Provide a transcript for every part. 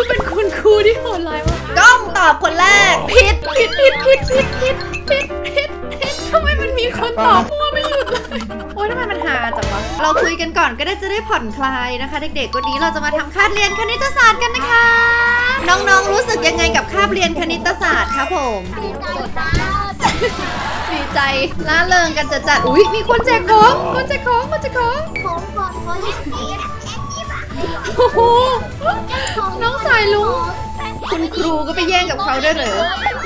ดูเป็นคุณครูที่โหดร้ายมากกล้องตอบคนแรกผิดผิดผิดผิดผิดผิดผิดผิดผิดทำไมมันมีคนตอบมั่วไม่หยุดเลยโอ๊ยทำไมมันหาจังวะเราคุยกันก่อนก็ได้จะได้ผ่อนคลายนะคะ เด็กๆวันนี้เราจะมาทำคาบเรียนคณิตศาสตร์กันนะคะ น้องๆรู้สึกยังไงกับคาบเรียนคณิตศาสตร์ครับผมดีใจล่าเริงกันจะจัดอุ๊ยมีคนแจกของคนแจกของคนแจกของผมก่อนเขาเล่นเกม โอ้โหน้องสายลุง คุณครูก็ไปแย่งกับเขาด้วยเหรอ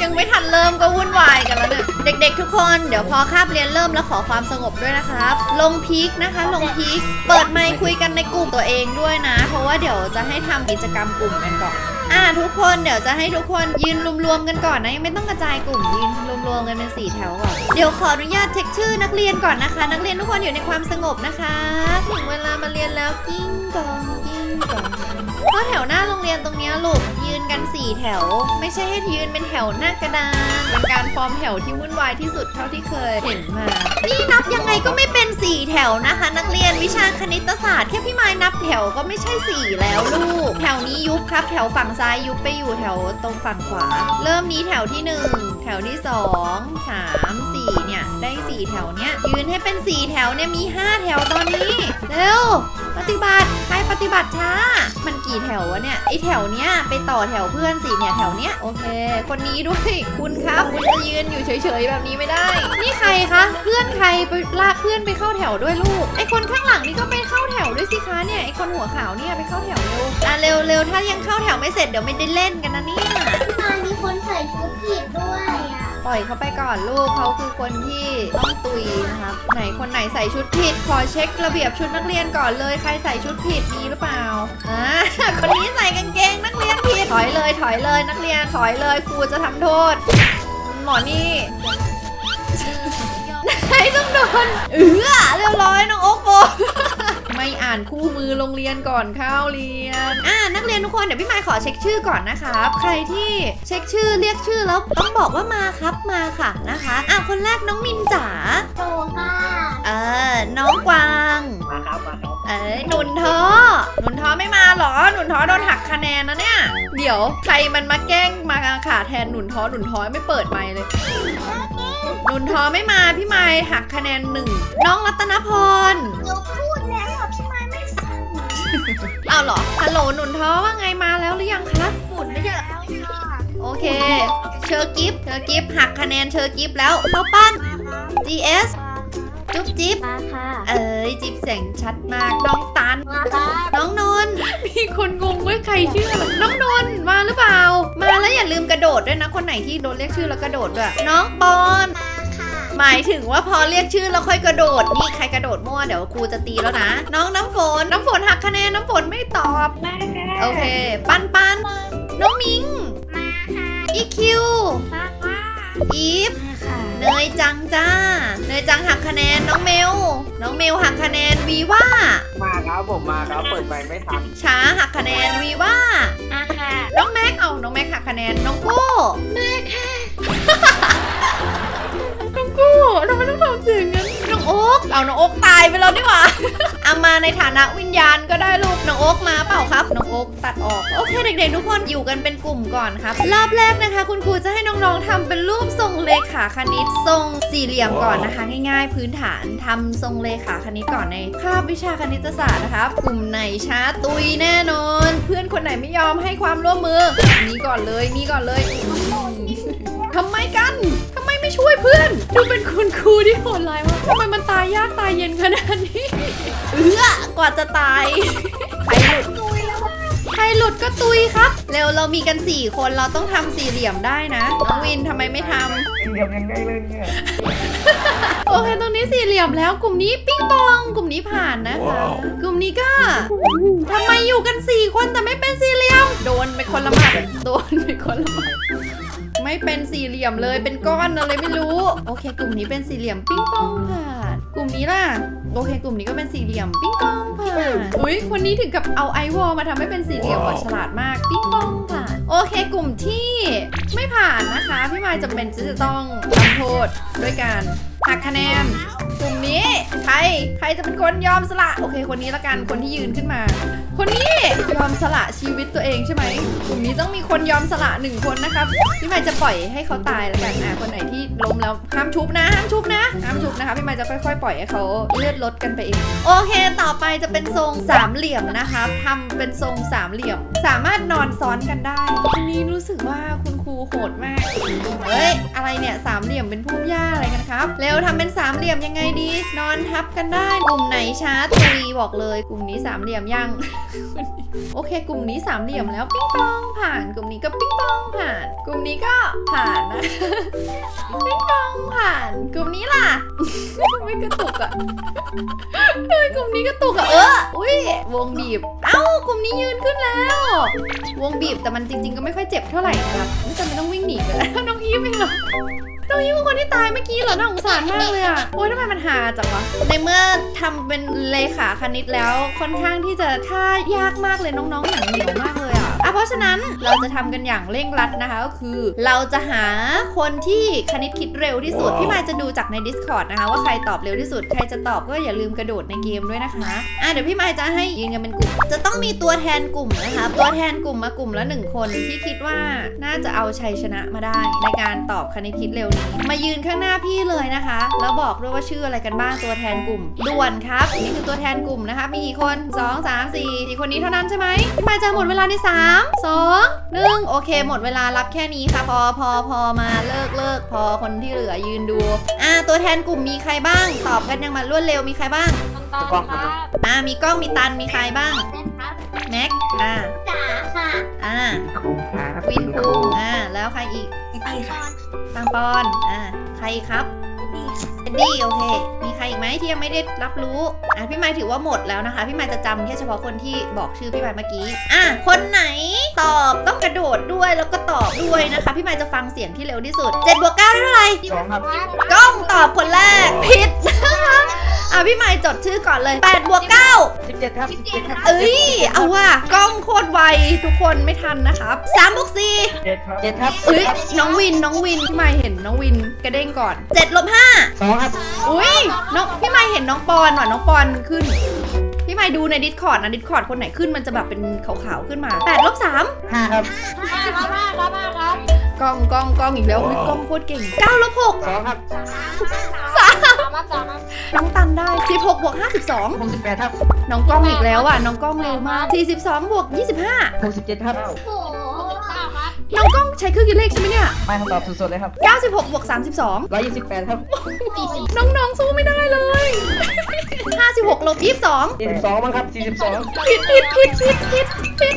ยังไม่ทันเริ่มก็วุ่นวายกันแล้วเนี่ย เด็กๆทุกคนเดี๋ยวพอคาบเรียนเริ่มแล้วขอความสงบด้วยนะครับ ลงพีคนะคะ ลงพีค เปิดไมค์คุยกันในกลุ่มตัวเองด้วยนะ เพราะว่าเดี๋ยวจะให้ทำกิจกรรมกลุ่มกันก่อน อ่าทุกคนเดี๋ยวจะให้ทุกคนยืนรวมๆกันก่อนนะยังไม่ต้องกระจายกลุ่มยืนรวมๆกันเป็นสี่แถวก่อนเดี๋ยวขออนุญาตเช็คชื่อนักเรียนก่อนนะคะ นักเรียนทุกคนอยู่ในความสงบนะคะถึงเวลามาเรียนแล้วกิ้งกองกิ้งกองเพราะแถวหน้าโร เรียนตรงนี้ลูกยืนกัน 4 แถว ไม่ใช่ให้ยืนเป็นแถวหน้ากระดานเป็นการฟอร์มแถวที่วุ่นวายที่สุดเท่าที่เคยเห็นมา นี่นับยังไงก็ไม่เป็น 4 แถวนะคะ นักเรียนวิชาคณิตศาสตร์แค่พี่ไม้นับแถวก็ไม่ใช่ 4 แล้วลูก แถวนี้ยุบครับ แถวฝั่งซ้ายยุบไปอยู่แถวตรงฝั่งขวา เริ่มนี้แถวที่ 1 แถวที่ 2 3 4 เนี่ยได้ 4 แถวเนี้ยยืนให้เป็น 4 แถวเนี่ยมี 5 แถวตอนนี้เร็ว ปฏิบัติใครปฏิบัติช้า มันกี่แถววะเนี่ยไอแถวเนี้ยไปต่อแถวเพื่อนสิเนี่ยแถวเนี้ยโอเค คนนี้ด้วยคุณครับคุณจะยืนอยู่เฉยๆแบบนี้ไม่ได้ นี่ใครคะเพื่อนใครไปลากเพื่อนไปเข้าแถวด้วยลูกไอคนข้างหลังนี่ก็ไปเข้าแถวด้วยสิคะเนี่ยไอคนหัวขาวเนี่ยไปเข้าแถวเร็วอะเร็วเร็วถ้ายังเข้าแถวไม่เสร็จเดี๋ยวไม่ได้เล่นกันนะเนี่ย มามีคนใส่ชุดผิดด้วยอะ ปล่อยเขาไปก่อนลูกเขาคือคนที่ต้องตุยนะครับไหนคนไหนใส่ชุดผิด ขอเช็คระเบียบชุดนักเรียนก่อนเลยใครใส่ชุดผิดมีหรือเปล่าอ่าคนนี้ใส่กางเกงนักเรียนผิดถอยเลยถอยเลยนักเรียนถอยเลยครูจะทำโทษ หมอนี่ไหนต้องโดนเออเรียบร้อยน้องโอ๊กโบ ไม่อ่านคู่มือโรงเรียนก่อนเข้าเรียน อ่านักเรียนทุกคนเดี๋ยวพี่ไมค์ขอเช็คชื่อก่อนนะครับ ใครที่เช็คชื่อเรียกชื่อแล้วต้องบอกว่ามาครับมาค่ะนะคะ อะคนแรกน้องมินจ๋าโตค่ะ เออน้องกวาง มาครับมาครับ เอ้ยหนุนท้อหนุนท้อไม่มาเหรอ หนุนท้อโดนหักคะแนนนะเนี่ย เดี๋ยวใครมันมาแกล้งมาขาแทนหนุนท้อหนุนท้อไม่เปิดไมค์เลย หนุนท้อไม่มาพี่ไมค์หักคะแนนหนึ่งน้องรัตนพรหนูพูดแล้วอะพี่ไม้ไม่ฟังเอาเหรอฮัลโหลหนุนท้อว่าไงมาแล้วหรือยังคะฝุ่นไม่ใช่แล้วค่ะโอเค เชอร์กิฟเชอร์กิฟหักคะแนนเชอร์กิฟแล้วข้าวปั้น GS จุ๊บจิ๊บมาค่ะเอ้ยจิ๊บเสียงชัดมากน้องตันมาค่ะน้องนนท์มีคนงงว่าใครชื่ออะไรน้องนนท์มาหรือเปล่า มาแล้วอย่าลืมกระโดดด้วยนะ คนไหนที่โดนเรียกชื่อแล้วกระโดดด้วยน้องปอนมาค่ะหมายถึงว่าพอเรียกชื่อแล้วค่อยกระโดดนี่ใครกระโดดมั่วเดี๋ยวครูจะตีแล้วนะ น้องน้ำฝนน้ำฝนหักคะแนนน้ำฝนไม่ตอบมาค่ะโอเค ปันปันน้องมิงมาค่ะอีคิวมาค่ะ อีฟมาค่ะเนยจังจ้าเนยจังหักคะแนนน้องเมล น้องเมลหักคะแนนวีว่ามาครับผมมาครับเปิดไมค์ไม่ทันช้าหักคะแนนวีว่ามาค่ะน้องแม็กเอาน้องแม็กหักคะแนนน้องโก้แม่ค่ะน้องโก้ทำไมต้องทำเสียงงั้นน้องโอ๊กเอาน้องโอ๊กตายไปแล้วนี่หว่าเอามาในฐานะวิญญาณก็ได้ลูกน้องโอ๊กมาเปล่าครับน้องโอ๊กตัดออกโอเคเด็กๆทุกคนอยู่กันเป็นกลุ่มก่อนครับรอบแรกนะคะ คุณครูจะให้น้องๆทำเป็นรูปทรงเลขาคณิตทรงสี่เหลี่ยมก่อนนะคะ ง่ายๆ พื้นฐานทำทรงเลขาคณิตก่อนในคาบวิชาคณิตศาสตร์นะครับกลุ่มไหนช้าตุยแน่นอน เพื่อนคนไหนไม่ยอมให้ความร่วมมือนี่ก่อนเลยนี่ก่อนเลยทำไมกันทำไมไม่ช่วยเพื่อนดูเป็นคุณครูที่โหดร้ายมากทำไมมันตายยากตายเย็นขนาดนี้ เอื้อกว่าจะตายใครหลุดใครหลุดก็ตุยครับ เร็วเรามีกัน 4 คนเราต้องทำสี่เหลี่ยมได้นะน้องวินทำไมไม่ทำเรียบยังไงเลยเนี่ยโอเคตรงนี้สี่เหลี่ยมแล้วกลุ่มนี้ปิ้งปอง กลุ่มนี้ผ่านนะคะ กลุ่มนี้ก็ทำไมอยู่กัน 4 คนแต่ไม่เป็นสี่เหลี่ยม โดนไปคนละหมัดโดนไปคนละหมัดไม่เป็นสี่เหลี่ยมเลยเป็นก้อนอะไรไม่รู้ โอเค กลุ่มนี้เป็นสี่เหลี่ยมปิ้งปองผ่าน กลุ่มนี้ล่ะ โอเคกลุ่มนี้ก็เป็นสี่เหลี่ยม ปิ้งปองผ่านอุ้ยคนนี้ถึงกับเอาไอวอลมาทำให้เป็นสี่เหลี่ยมว่ะฉลาดมาก ปิ้งปองผ่านโอเคกลุ่มที่ไม่ผ่านนะคะ พี่มายจำเป็นที่จะต้องทำโทษด้วยการหักคะแนนกลุ่มนี้ใครใครจะเป็นคนยอมสละ โอเค คนนี้ละกันคนที่ยืนขึ้นมา คนนี้ยอมสละชีวิตตัวเองใช่ไหมกลุ่มนี้ต้องมีคนยอมสละหนึ่งคนนะครับพี่ไมค์จะปล่อยให้เขาตายแล้วกันอะคนไหนที่ล้มแล้วห้ามชุบนะห้ามชุบนะห้ามชุบนะคะพี่ไมค์จะค่อยๆ ปล่อยให้เขาเลือดลดกันไปเองโอเค ต่อไปจะเป็นทรงสามเหลี่ยมนะคะทำเป็นทรงสามเหลี่ยม สามารถนอนซ้อนกันได้วันนี้รู้สึกว่าคุณครูโหดมากเฮ้ยอะไรเนี่ยสามเหลี่ยมเป็นพุ่มหญ้าอะไรกันครับเร็วทำเป็นสามเหลี่ยมยังไงดี นอนทับกันได้กลุ่มไหนช้าตุยบอกเลย กลุ่มนี้สามเหลี่ยมยังโอเค กลุ่มนี้สามเหลี่ยมแล้วปิ๊งปองผ่าน กลุ่มนี้ก็ปิ๊งปองผ่าน กลุ่มนี้ก็ผ่านนะปิ๊งปองผ่าน กลุ่มนี้ล่ะไม่กระตุกอะเฮ้ยกลุ่มนี้กระตุกอะเอออุ้ยวงบีบ เอ้ากลุ่มนี้ยืนขึ้นแล้ว วงบีบแต่มันจริง ๆ ก็ไม่ค่อยเจ็บเท่าไหร่นะครับไม่จำเป็นต้องวิ่งหนีเลยน้องอีฟเองเหรอ น้องอีฟเป็นคนที่ตายเมื่อกี้เหรอน่าสงสารมากเลยอะโอ๊ยทำไมมันหาจังวะ ในเมื่อทำเป็นเลขาคณิตแล้วค่อนข้างที่จะท่ายากมากเลยน้องๆหนังเหนียวมากเลย เพราะฉะนั้นเราจะทำกันอย่างเร่งรัดนะคะก็คือ เราจะหาคนที่คณิตคิดเร็วที่สุดพี่มายจะดูจากใน Discord นะคะ ว่าใครตอบเร็วที่สุด ใครจะตอบก็อย่าลืมกระโดดในเกมด้วยนะคะอะเดี๋ยวพี่มายจะให้ยืนกันเป็นกลุ่ม จะต้องมีตัวแทนกลุ่มนะคะตัวแทนกลุ่มมากลุ่มละหนึ่งคนที่คิดว่าน่าจะเอาชัยชนะมาได้ ในการตอบคณิตคิดเร็วนี้มายืนข้างหน้าพี่เลยนะคะ แล้วบอกด้วยว่าชื่ออะไรกันบ้างตัวแทนกลุ่มด่วนครับนี่คือตัวแทนกลุ่มนะคะมีกี่คน 2 3 4สี่คนนี้เท่านั้นใช่ไหมพี่มายจะหมดเวลาใน3 2 1 โอเค หมดเวลารับแค่นี้ค่ะ พอพอพอมาเลิกเลิกพอคนที่เหลือยืนดู อ่า ตัวแทนกลุ่มมีใครบ้าง ตอบกันยังมารวดเร็วมีใครบ้างตองตองครับอ่า มีกล้องมีตันมีใครบ้าง เล่นครับแม็ก อ่า จ๋าค่ะอ่า ครูครับวินคุงอ่า แล้วใครอีกไอตีค่ะตังปอน อ่า ใครอีกครับ ไอตีค่ะเอ็ดดี้โอเค มีใครอีกไหมที่ยังไม่ได้รับรู้ อะพี่ไมค์ถือว่าหมดแล้วนะคะ พี่ไมค์จะจำแค่เฉพาะคนที่บอกชื่อพี่ไมค์เมื่อกี้ อะคนไหนตอบต้องกระโดดด้วยแล้วก็ตอบด้วยนะคะ พี่ไมค์จะฟังเสียงที่เร็วที่สุด7บวก9ได้เท่าไหร่สองครับกล้องตอบคนแรกผิดนะคะ อะพี่ไมค์จดชื่อก่อนเลย8บวก9สิบเจ็ดครับสิบเจ็ดครับเอ้ย เอาว่ะกล้องโคตรไวทุกคนไม่ทันนะครับ3บวก4เจ็ดครับเจ็ดครับเอ้ยน้องวินน้องวินพี่ไม่เห็นน้องวินกระเด้งก่อน7ลบสองครับ5อุ้ยน้องพี่ไม่เห็นน้องปอนว่ะน้องปอนขึ้นพี่ไม่ดูในดิสคอร์ดนะดิสคอร์ดคนไหนขึ้นมันจะแบบเป็นขาวๆขึ้นมา8ลบห้าครับห้าครับห้าครับห้าครับ3กล้องกล้องกล้องอีกแล้วเฮ้ยกล้องโคตรเก่ง9ลบสองครับสามสามครับสามครับ6น้องตันได้16บวกหกสิบแปดครับ52น้องกล้องอีกแล้วอะ น้องกล้องเร็วมาก 42 บวก 25 หกสิบเจ็ดครับโอ้โหเก้าครับน้องกล้องใช้เครื่องคิดเลขใช่ไหมเนี่ย ไม่คำตอบสดๆเลยครับ96 บวก 32 ร้อยยี่สิบแปดครับสี่สิบน้องๆสู้ไม่ได้เลย 56 ลบ 22 สี่สิบสองมั้งครับสี่สิบสองผิดผิดผิดผิดผิดผิด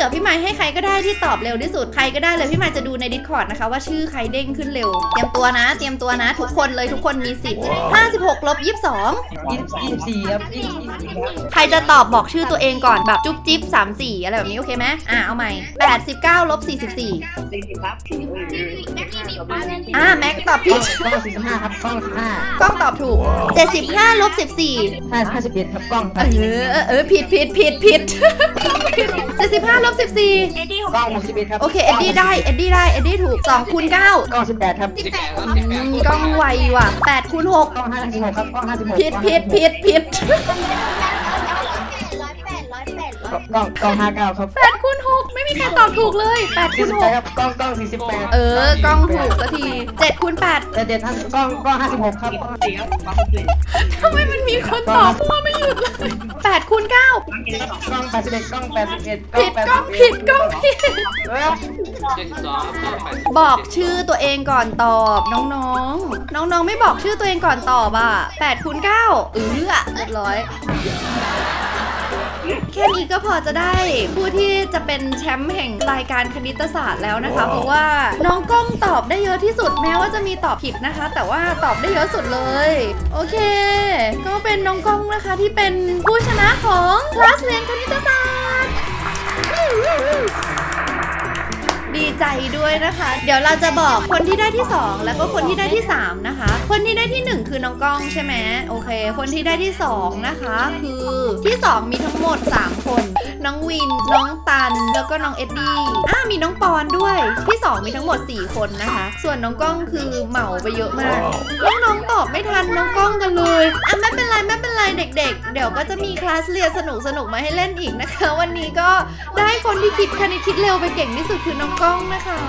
ลือพี่ไม้ให้ใครก็ได้ที่ตอบเร็วที่สุดใครก็ได้เลยพี่ไม้จะดูใน Discord นะคะ ว่าชื่อใครเด้งขึ้นเร็ว เตรียมตัวนะ เตรียมตัวนะ ทุกคนเลยทุกคนมีสิทธิ์56ลบ22 ยี่สิบยี่สิบสี่ครับยี่สิบสี่ครับ ใครจะตอบบอกชื่อตัวเองก่อนแบบจุ๊บจิ๊บ34 อะไรแบบนี้โอเคไหมอะเอาใหม่ 89ลบ44 สี่สิบครับแม็กซี่มีปลาเล่นอะแม็กตอบผิดกล้องสี่สิบห้าครับกล้องสิบห้ากล้องตอบถูก 75ลบ14ห้าห้าสิบเอ็ดครับกล้องเออเออเออผิดผิดผิดผิด75ลบ14เอ็ดดี้กล้องหกสิบเอ็ดครับโอเคเอ็ดดี้ได้เอ็ดดี้ได้เอ็ดดี้ถูก2คูณ9กล้องสิบแปดครับสิบแปดครับอืมกล้องไวว่ะ8คูณ6กล้องห้าสิบหกครับกล้องห้าสิบหกผิดผิดผิดผิดร้อยแปดร้อยแปดกล้องกล้องห้าเก้าครับแปดคูณหกไม่มีใครตอบถูกเลย8คูสี่ณสิบแปดครับกล้องกล้องสี่สิบแปดเออกล้องถูกสักทีเจ็ดคูณแต่เด็ดห้ากล้องกล้องห้าสิบหกครับสี่ครับกล้องสี่8ทำไมมันมีคนตอบมั่วไม่หยุดเลย 8คูณ9กล้องแปดสิบเอ็ดกล้องแปดสิบเอ็ดผิดกล้องผิดกล้องผิด เออบอกชื่อตัวเองก่อนตอบน้องๆ น้องๆ ไม่บอกชื่อตัวเองก่อนตอบอะ8คูณ9เออเรียบร้อยแค่นี้ก็พอจะได้ผู้ที่จะเป็นแชมป์แห่งรายการคณิตศาสตร์แล้วนะคะ เพราะว่าน้องกล้องตอบได้เยอะที่สุดแม้ว่าจะมีตอบผิดนะคะ แต่ว่าตอบได้เยอะสุดเลย โอเค ก็เป็นน้องกล้องนะคะที่เป็นผู้ชนะของคลาสเรียนคณิตศาสตร์ ดีใจด้วยนะคะ เดี๋ยวเราจะบอกคนที่ได้ที่ 2 แล้วก็คนที่ได้ที่ 3 นะคะ คนที่ได้ที่ 1 คือน้องก้องใช่ไหมโอเค คนที่ได้ที่ 2 นะคะ คือที่ 2 มีทั้งหมด 3 คน น้องวิน น้องตัน แล้วก็น้องเอ็ดดี้อ่ามีน้องปอนด้วย ที่ 2 มีทั้งหมด 4 คนนะคะ ส่วนน้องก้องคือเหมาไปเยอะมากน้องๆตอบไม่ทันน้องกล้องกันเลยอะ ไม่เป็นไรเด็กๆ เดี๋ยวก็จะมีคลาสเรียนสนุกสนุกๆมาให้เล่นอีกนะคะ วันนี้ก็ได้คนที่คิดคณิตคิดเร็วไปเก่งที่สุดคือน้องกล้องนะคะ